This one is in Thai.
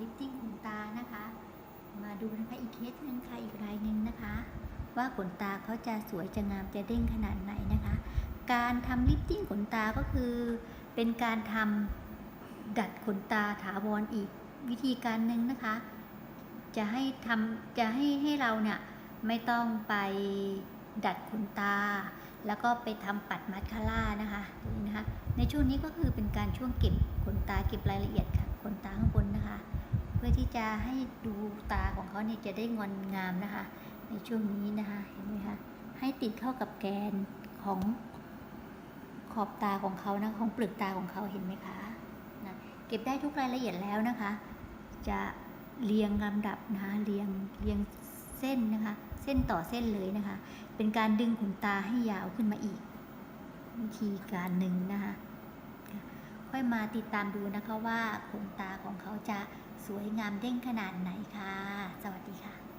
ลิฟติ้งขนตานะคะ มาดูนะคะอีกเคสหนึ่งค่ะอีกรายหนึ่งนะคะ ว่าขนตาเขาจะสวยจะงามจะเด้งขนาดไหนนะคะ การทำลิฟติ้งขนตาก็คือ เป็นการทำดัดขนตาถาวรอีกวิธีการหนึ่งนะคะ จะให้ทำจะให้ให้เราเนี่ยไม่ต้องไปดัดขนตา แล้วก็ไปทำปัดมัสคาร่านะคะนะคะ ในช่วงนี้ก็คือเป็นการช่วงเก็บขนตาเก็บรายละเอียดค่ะขนตาข้างบน นะคะ เพื่อที่จะให้ดูตาของเขาเนี่ยจะได้งอนงามนะคะ ในช่วงนี้นะคะ เห็นไหมคะ ให้ติดเข้ากับแกนของขอบตาของเขานะของเปลือกตาของเขาเห็นไหมคะนะเก็บได้ทุกรายละเอียดแล้วนะคะ จะเรียงลำดับนะคะเรียงเรียงเส้นนะคะ เส้นต่อเส้นเลยนะคะ เป็นการดึงขนตาให้ยาวขึ้นมาอีก วิธีการหนึ่งนะคะ มาติดตามดูนะคะว่าขนตาของเขาจะสวยงามเด้งขนาดไหนค่ะ สวัสดีค่ะ